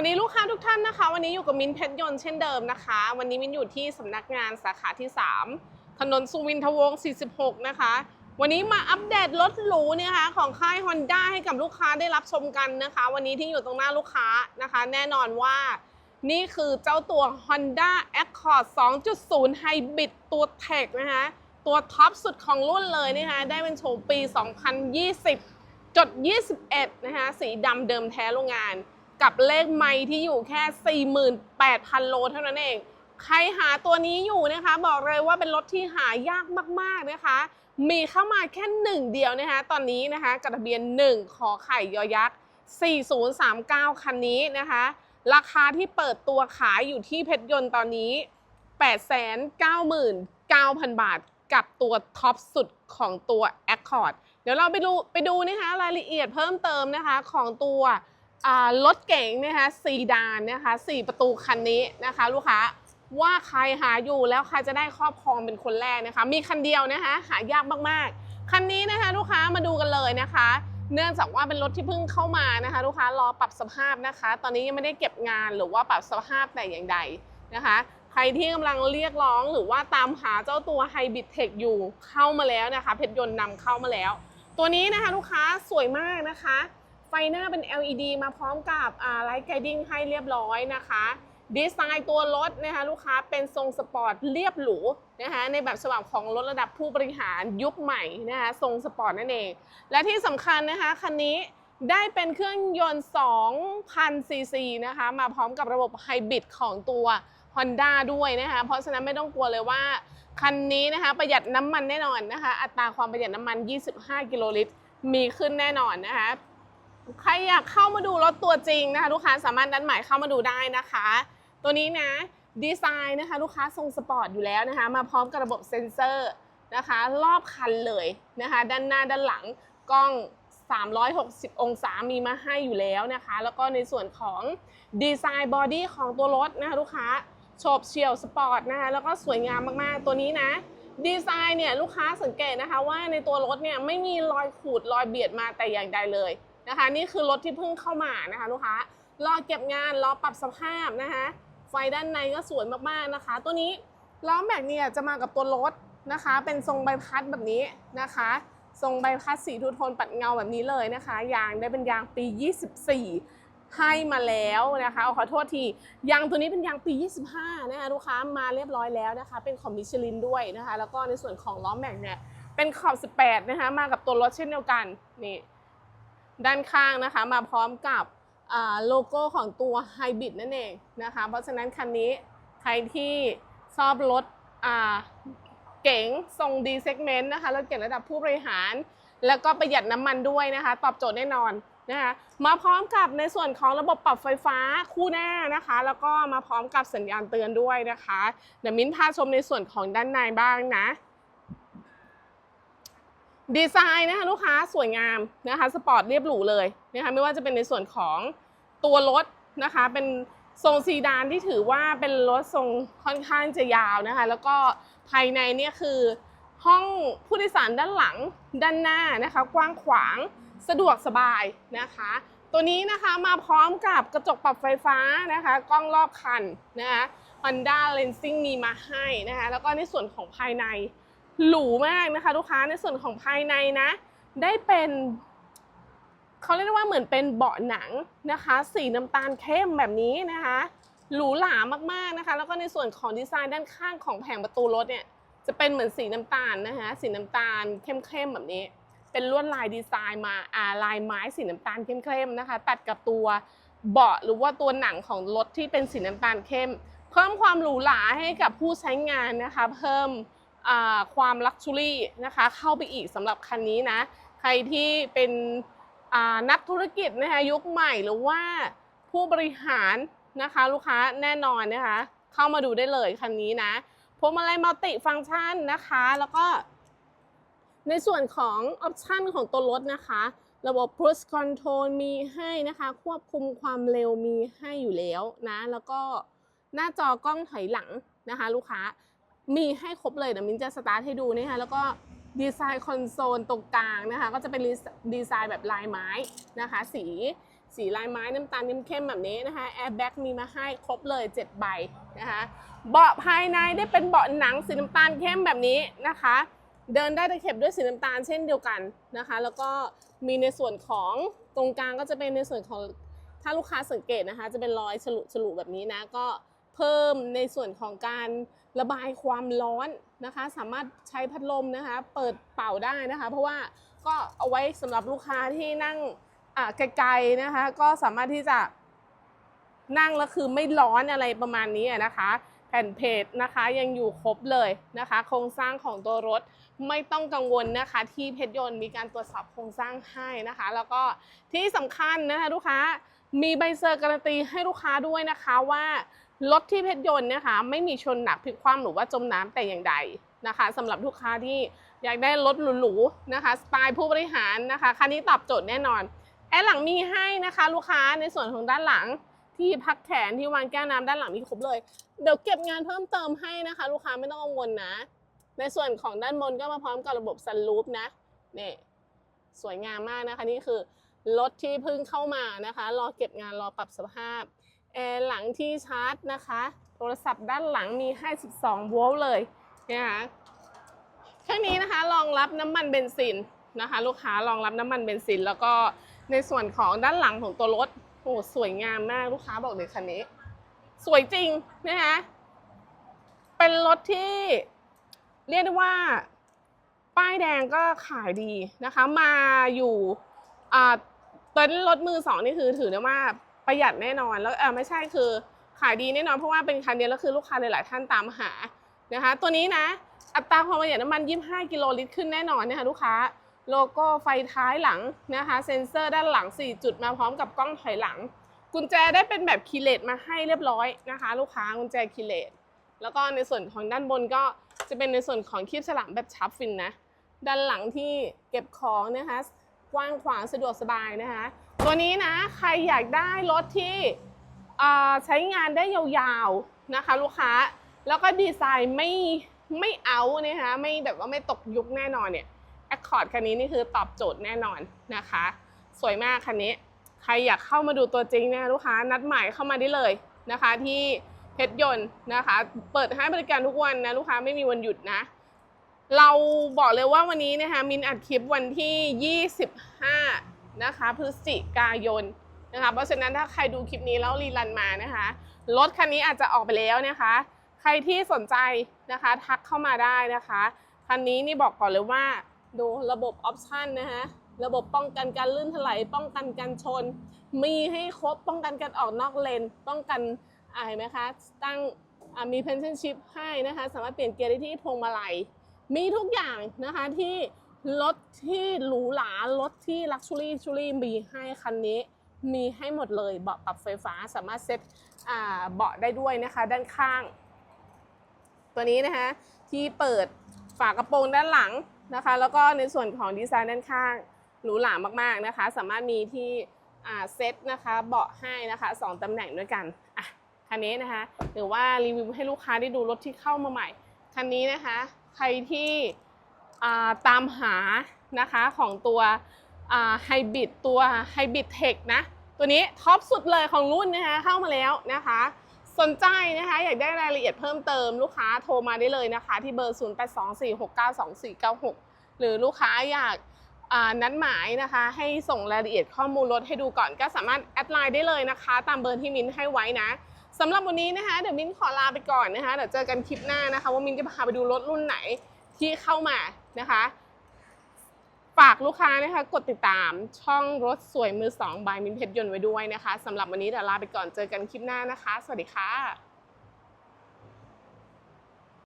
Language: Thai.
วัสดีลูกค้าทุกท่านนะคะ วันนี้อยู่กับมินเพชรยนต์เช่นเดิมนะคะ วันนี้มินอยู่ที่สำนักงานสาขาที่ 3 ถนนสุวินทวงศ์ 46 นะคะ วันนี้มาอัปเดตรถหรูเนี่ยค่ะของค่าย Honda ให้กับลูกค้าได้รับชมกันนะคะ วันนี้ที่อยู่ตรงหน้าลูกค้านะคะ แน่นอนว่านี่คือเจ้าตัว Honda Accord 2.0 Hybrid ตัวเทคนะคะตัวท็อปสุดของรุ่นเลยนะคะได้เป็นโฉมปี 2020 จด 21 นะคะสีดำเดิมแท้โรงงาน กับเลขไมล์ที่อยู่แค่ 48,000 โลเท่านั้นเอง ใครหาตัวนี้อยู่นะคะ บอกเลยว่าเป็นรถที่หายากมากๆนะคะ มีเข้ามาแค่หนึ่งเดียวนะคะ ตอนนี้นะคะกับทะเบียน 1 ขอไข่ยอยักษ์ 4039 คันนี้นะคะ ราคาที่เปิดตัวขายอยู่ที่เพชรยนต์ตอนนี้ 899,000 บาทกับตัวท็อปสุดของตัว Accord เดี๋ยวเราไปดูไปดูนะคะรายละเอียดเพิ่มเติมนะคะของตัว รถเก๋งนะคะซีดานนะคะ4ประตูคันนี้นะคะ ลูกค้าว่าใครหาอยู่แล้วใครจะได้ครอบครองเป็นคนแรกนะคะ มีคันเดียวนะคะหายากมากๆ คันนี้นะคะลูกค้ามาดูกันเลยนะคะ เนื่องจากว่าเป็นรถที่เพิ่งเข้ามานะคะ ลูกค้ารอปรับสภาพนะคะ ตอนนี้ยังไม่ได้เก็บงานหรือว่าปรับสภาพแต่อย่างใดนะคะ ใครที่กำลังเรียกร้องหรือว่าตามหาเจ้าตัว Hybrid Tech อยู่เข้ามาแล้วนะคะ เพชรยนต์นำเข้ามาแล้ว ตัวนี้นะคะลูกค้าสวยมากนะคะ ไฟหน้าเป็น LED มาพร้อมกับไลท์ไกดิ้งให้เรียบร้อยนะคะดีไซน์ตัวรถนะคะลูกค้าเป็นทรงสปอร์ตเรียบหรูนะคะในแบบฉบับของรถระดับผู้บริหารยุคใหม่นะคะทรงสปอร์ตนั่นเอง และที่สำคัญนะคะคันนี้ได้เป็นเครื่องยนต์ 2,000 ซีซีนะคะมาพร้อมกับระบบไฮบริดของตัว Honda ด้วยนะคะเพราะฉะนั้นไม่ต้องกลัวเลยว่า คันนี้นะคะประหยัดน้ำมันแน่นอนนะคะอัตราความประหยัดน้ำมัน 25 กิโลลิตรมีขึ้นแน่นอนนะคะ ใครอยากเข้ามาดูรถตัวจริงนะคะลูกค้าสามารถนัดหมายเข้ามาดูได้นะคะ ตัวนี้นะดีไซน์นะคะลูกค้าทรงสปอร์ตอยู่แล้วนะคะ มาพร้อมกับระบบเซ็นเซอร์นะคะ รอบคันเลยนะคะ ด้านหน้าด้านหลังกล้อง 360 องศามีมาให้อยู่แล้วนะคะ แล้วก็ในส่วนของดีไซน์บอดี้ของตัวรถนะคะลูกค้าโฉบเฉี่ยวสปอร์ตนะคะแล้วก็สวยงามมากๆ ตัวนี้นะดีไซน์เนี่ยลูกค้าสังเกตนะคะว่าในตัวรถเนี่ยไม่มีรอยขูดรอยเบียดมาแต่อย่างใดเลย นะคะ นี่คือรถที่เพิ่งเข้ามานะคะลูกค้ารอเก็บงานรอปรับสภาพนะคะ ไฟด้านในก็สวยมากๆนะคะ ตัวนี้ล้อแม็กเนี่ยจะมากับตัวรถนะคะ เป็นทรงใบพัดแบบนี้นะคะทรงใบพัดสีทูโทนปัดเงาแบบนี้เลยนะคะ ยางได้เป็นยางปี 24 ให้มาแล้วนะคะอขอโทษที ยางตัวนี้เป็นยางปี 25 นะคะลูกค้ามาเรียบร้อยแล้วนะคะ เป็นของมิชลินด้วยนะคะ แล้วก็ในส่วนของล้อแม็กเนี่ย เป็นขอบ 18 นะคะ มากับตัวรถเช่นเดียวกันนี่ ด้านข้างนะคะมาพร้อมกับโลโก้ของตัวไฮบริดนั่นเองนะคะ เพราะฉะนั้นคันนี้ใครที่ชอบรถเก๋งทรงดีเซกเมนต์นะคะรถเก๋งระดับผู้บริหาร แล้วก็ประหยัดน้ำมันด้วยนะคะ ตอบโจทย์แน่นอนนะคะมาพร้อมกับในส่วนของระบบปรับไฟฟ้าคู่หน้านะคะ แล้วก็มาพร้อมกับสัญญาณเตือนด้วยนะคะเดี๋ยวมิ้นพาชมในส่วนของด้านในบ้างนะ ดีไซน์นะคะลูกค้าสวยงามนะคะสปอร์ตเรียบหรูเลยนะคะไม่ว่าจะเป็นในส่วนของตัวรถนะคะเป็นทรงซีดานที่ถือว่าเป็นรถทรงค่อนข้างจะยาวนะคะแล้วก็ภายในเนี่ยคือห้องผู้โดยสารด้านหลังด้านหน้านะคะกว้างขวางสะดวกสบายนะคะ ตัวนี้นะคะมาพร้อมกับกระจกปรับไฟฟ้านะคะกล้องรอบคันนะคะ Honda Lensing มีมาให้นะคะแล้วก็ในส่วนของภายใน หรูมากนะคะ ลูกค้าในส่วนของภายในนะ ได้เป็นเขาเรียกว่าเหมือนเป็นเบาะหนังนะคะ สีน้ำตาลเข้มแบบนี้นะคะ หรูหรามากๆนะคะ แล้วก็ในส่วนของดีไซน์ด้านข้างของแผงประตูรถเนี่ยจะเป็นเหมือนสีน้ำตาลนะคะ สีน้ำตาลเข้มๆแบบนี้ เป็นลวดลายดีไซน์มาอ่าลายไม้สีน้ำตาลเข้มๆนะคะ ตัดกับตัวเบาะหรือว่าตัวหนังของรถที่เป็นสีน้ำตาลเข้ม เพิ่มความหรูหราให้กับผู้ใช้งานนะคะ เพิ่ม ความลักชัวรี่นะคะเข้าไปอีกสำหรับคันนี้นะ ใครที่เป็นนักธุรกิจนะคะยุคใหม่หรือว่าผู้บริหารนะคะลูกค้าแน่นอนนะคะ เข้ามาดูได้เลยคันนี้นะพวงมาลัยมัลติฟังก์ชันนะคะ แล้วก็ ในส่วนของออปชันของตัวรถนะคะ ระบบ cruise control มีให้นะคะ ควบคุมความเร็วมีให้อยู่แล้วนะ แล้วก็หน้าจอกล้องถอยหลังนะคะ ลูกค้า มีให้ครบเลยเดี๋ยวมิ้นจะสตาร์ทให้ดูนะคะแล้วก็ดีไซน์คอนโซลตรงกลางนะคะ ก็จะเป็นดีไซน์แบบลายไม้นะคะ สีสีลายไม้น้ำตาลเข้มๆแบบนี้นะคะแอร์แบ็กมีมาให้ครบเลย 7 ใบนะคะเบาะภายในได้เป็นเบาะหนังสีน้ำตาลเข้มแบบนี้นะคะ เดินได้ตะเข็บด้วยสีน้ำตาลเช่นเดียวกันนะคะ แล้วก็มีในส่วนของตรงกลางก็จะเป็นในส่วนของถ้าลูกค้าสังเกตนะคะ จะเป็นรอยฉลุฉลุแบบนี้นะก็เพิ่มในส่วนของการ ระบายความร้อนนะคะ สามารถใช้พัดลมนะคะ เปิดเป่าได้นะคะ เพราะว่าก็เอาไว้สำหรับลูกค้าที่นั่งไกลๆนะคะ ก็สามารถที่จะนั่งแล้วคือไม่ร้อนอะไรประมาณนี้นะคะ แผ่นเพจนะคะยังอยู่ครบเลยนะคะ โครงสร้างของตัวรถไม่ต้องกังวลนะคะ ที่เพชรยนต์มีการตรวจสอบโครงสร้างให้นะคะ แล้วก็ที่สำคัญนะคะลูกค้ามีใบเซอร์การันตีให้ลูกค้าด้วยนะคะว่า รถที่เพชรยนต์นะคะไม่มีชนหนักพลิกคว่ำหรือว่าจมน้ำแต่อย่างใดนะคะสำหรับลูกค้าที่อยากได้รถหรูๆนะคะสไตล์ผู้บริหารนะคะคันนี้ตอบโจทย์แน่นอนแอร์หลังมีให้นะคะ ลูกค้าในส่วนของด้านหลังที่พักแขนที่วางแก้วน้ำด้านหลังมีครบเลย เดี๋ยวเก็บงานเพิ่มเติมให้นะคะ ลูกค้าไม่ต้องกังวลนะ ในส่วนของด้านบนก็มาพร้อมกับระบบซันรูฟนะนี่สวยงามมากนะคะนี่คือรถที่เพิ่งเข้ามานะคะ รอเก็บงานรอปรับสภาพ แอร์หลังที่ชาร์จนะคะ โทรศัพท์ด้านหลังมีให้12โวลต์เลยนะคะเครื่องนี้นะคะรองรับน้ำมันเบนซินนะคะ ลูกค้ารองรับน้ำมันเบนซิน แล้วก็ในส่วนของด้านหลังของตัวรถโอ้สวยงามมากลูกค้าบอกเลยคันนี้ สวยจริงนะคะเป็นรถที่เรียกได้ว่า ป้ายแดงก็ขายดีนะคะ มาอยู่อ่าตอนนี้รถมือสองนี่คือถือได้ว่า ประหยัดแน่นอนแล้วเออไม่ใช่คือขายดีแน่นอนเพราะว่าเป็นคันเดียวแล้วคือลูกค้าหลายๆท่านตามหานะคะ ตัวนี้นะอัตราความประหยัดน้ำมัน 25 กิโลลิตรขึ้นแน่นอนนะคะลูกค้าโลโก้ไฟท้ายหลังนะคะ เซ็นเซอร์ด้านหลัง 4 จุดมาพร้อมกับกล้องถอยหลัง กุญแจได้เป็นแบบคีย์เลสมาให้เรียบร้อยนะคะ ลูกค้ากุญแจคีย์เลสแล้วก็ในส่วนของด้านบนก็จะเป็นในส่วนของคีบฉลามแบบชับฟินนะ ด้านหลังที่เก็บของนะคะ กว้างขวางสะดวกสบายนะคะ ตัวนี้นะใครอยากได้รถที่ใช้งานได้ยาวๆนะคะลูกค้า แล้วก็ดีไซน์ไม่ไม่เอานะคะไม่แบบว่าไม่ตกยุคแน่นอนเนี่ย Accord คันนี้นี่คือตอบโจทย์แน่นอนนะคะ สวยมากคันนี้ ใครอยากเข้ามาดูตัวจริงนะคะลูกค้านัดหมายเข้ามาได้เลยนะคะที่เพชรยนต์นะคะ เปิดให้บริการทุกวันนะลูกค้าไม่มีวันหยุดนะ เราบอกเลยว่าวันนี้นะคะมินอัดคลิปวันที่ 25 นะคะ พฤศจิกายนนะคะ เพราะฉะนั้นถ้าใครดูคลิปนี้แล้วรีรันมานะคะ รถคันนี้อาจจะออกไปแล้วนะคะ ใครที่สนใจนะคะ ทักเข้ามาได้นะคะ คันนี้นี่บอกก่อนเลยว่า ดูระบบออปชันนะคะระบบป้องกันการลื่นถลายป้องกันการชน มีให้ครบป้องกันการออกนอกเลน ป้องกันอ่าเห็นไหมคะตั้งมี pension chip ให้นะคะ สามารถเปลี่ยนเกียร์ได้ที่พวงมาลัย มีทุกอย่างนะคะที่ รถที่หรูหรารถที่ลักชัวรี่ชูรี่มีให้คันนี้มีให้หมดเลยเบาะปรับไฟฟ้าสามารถเซ็ตเบาะได้ด้วยนะคะ ด้านข้าง ตัวนี้นะคะ ที่เปิดฝากระโปรงด้านหลังนะคะ แล้วก็ในส่วนของดีไซน์ด้านข้างหรูหรามากๆนะคะ สามารถมีที่เซ็ตนะคะเบาะให้นะคะสองตำแหน่งด้วยกันอะคันนี้นะคะหรือว่ารีวิวให้ลูกค้าได้ดูรถที่เข้ามาใหม่คันนี้นะคะ ใครที่ ตามหานะคะของตัวไฮบริดตัวไฮบริดเทคนะตัวนี้ท็อปสุดเลยของรุ่นนะคะเข้ามาแล้วนะคะ สนใจนะคะอยากได้รายละเอียดเพิ่มเติมลูกค้าโทรมาได้เลยนะคะ ที่เบอร์ 0824692496 หรือลูกค้าอยากนัดหมายนะคะให้ส่งรายละเอียดข้อมูลรถให้ดูก่อนก็สามารถแอดไลน์ได้เลยนะคะ ตามเบอร์ที่มิ้นให้ไว้นะสำหรับวันนี้นะคะเดี๋ยวมิ้นขอลาไปก่อนนะคะเดี๋ยวเจอกันคลิปหน้านะคะ ว่ามิ้นจะพาไปดูรถรุ่นไหนที่เข้ามา นะคะ ฝากลูกค้านะคะ กดติดตามช่องรถสวยมือสองบายมินเพชรยนต์ไว้ด้วยนะคะสำหรับวันนี้เดี๋ยวลาไปก่อนเจอกันคลิปหน้านะคะ สวัสดีค่ะ